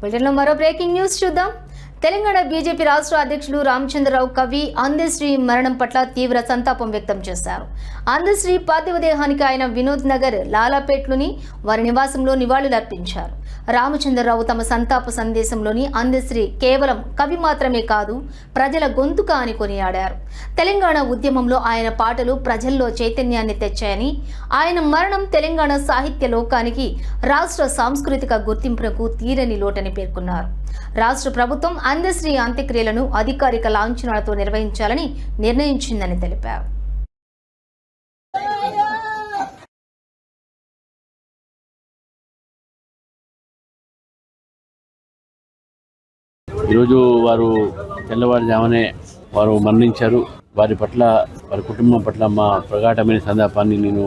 బులెటిన్లో మరో breaking news చూద్దాం. తెలంగాణ బీజేపీ రాష్ట్ర అధ్యక్షులు రామచంద్రరావు కవి అందశ్రీ మరణం పట్ల తీవ్ర సంతాపం వ్యక్తం చేశారు. అందశ్రీ పార్థివ దేహానికి ఆయన వినోద్ నగర్ లాలాపేట్లోని వారి నివాసంలో నివాళులర్పించారు రామచంద్రరావు తమ సంతాప సందేశంలోని అందశ్రీ కేవలం కవి మాత్రమే కాదు ప్రజల గొంతుక అని కొనియాడారు. తెలంగాణ ఉద్యమంలో ఆయన పాటలు ప్రజల్లో చైతన్యాన్ని తెచ్చాయని ఆయన మరణం తెలంగాణ సాహిత్య లోకానికి రాష్ట్ర సాంస్కృతిక గుర్తింపునకు తీరని లోటని పేర్కొన్నారు. రాష్ట్ర ప్రభుత్వం అందశ్రీ అంత్యక్రియలను అధికారిక లాంఛనాలతో నిర్వహించాలని నిర్ణయించిందని తెలిపారు. ఈరోజు వారు తెల్లవారుజామునే వారు మరణించారు. వారి పట్ల వారి కుటుంబం పట్ల మా ప్రగాఢమైన సందర్భాన్ని నేను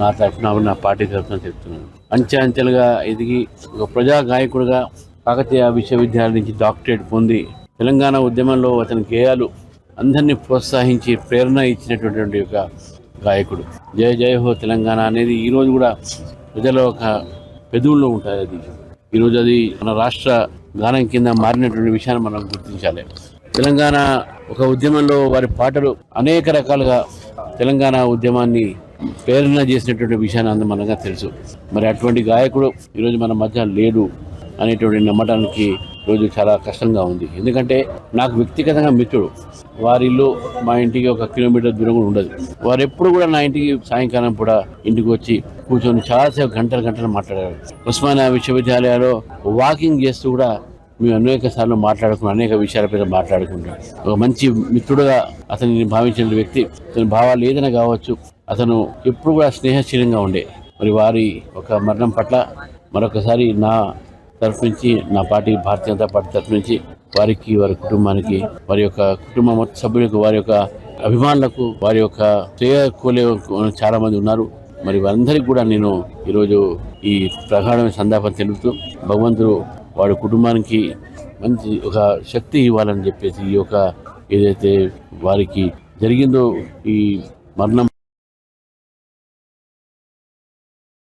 నా తరఫున నా పార్టీ తరఫున చెప్తున్నాను అంచె అంచెలుగా ఎదిగి ఒక ప్రజా గాయకుడిగా కాకతీయ విశ్వవిద్యాలయం నుంచి డాక్టరేట్ పొంది తెలంగాణ ఉద్యమంలో అతని గేయాలు అందరినీ ప్రోత్సహించి ప్రేరణ ఇచ్చినటువంటి ఒక గాయకుడు. జయ జయ హో తెలంగాణ అనేది ఈరోజు కూడా ప్రజల ఒక పెదవుల్లో ఉంటుంది అది. ఈరోజు అది మన రాష్ట్ర గానం కింద మారినటువంటి విషయాన్ని మనం గుర్తించాలి. తెలంగాణ ఒక ఉద్యమంలో వారి పాటలు అనేక రకాలుగా తెలంగాణ ఉద్యమాన్ని ప్రేరణ చేసినటువంటి విషయాన్ని అంత తెలుసు. మరి అటువంటి గాయకుడు ఈరోజు మన మధ్య లేడు. అనేటువంటి నమ్మటానికి రోజు చాలా కష్టంగా ఉంది. ఎందుకంటే నాకు వ్యక్తిగతంగా మిత్రుడు వారి ఇల్లు మా ఇంటికి ఒక కిలోమీటర్ దూరం కూడా ఉండదు. వారు ఎప్పుడు కూడా నా ఇంటికి సాయంకాలం కూడా ఇంటికి వచ్చి కూర్చొని చాలాసేపు గంటలు గంటలు మాట్లాడారు. ఉస్మానియా విశ్వవిద్యాలయాల్లో వాకింగ్ చేస్తూ కూడా మేము అనేక సార్లు మాట్లాడుకున్నాం అనేక విషయాలపై మాట్లాడుకుంటాం. ఒక మంచి మిత్రుడుగా అతనిని భావించిన వ్యక్తి అతని భావాలు ఏదైనా కావచ్చు అతను ఎప్పుడు కూడా స్నేహశీలంగా ఉండే. మరి వారి ఒక మరణం పట్ల మరొకసారి నా తరఫు నుంచి నా పార్టీ భారతీయ జనతా పార్టీ తరఫు నుంచి వారికి వారి కుటుంబానికి వారి యొక్క కుటుంబ సభ్యులకు వారి యొక్క అభిమానులకు వారి యొక్క శ్రేయ చాలా మంది ఉన్నారు. మరి వారందరికీ కూడా నేను ఈరోజు ఈ ప్రగాఢమైన సందాపం తెలుపుతూ భగవంతుడు వాడి కుటుంబానికి మంచి ఒక శక్తి ఇవ్వాలని చెప్పేసి ఈ యొక్క ఏదైతే వారికి జరిగిందో ఈ మరణం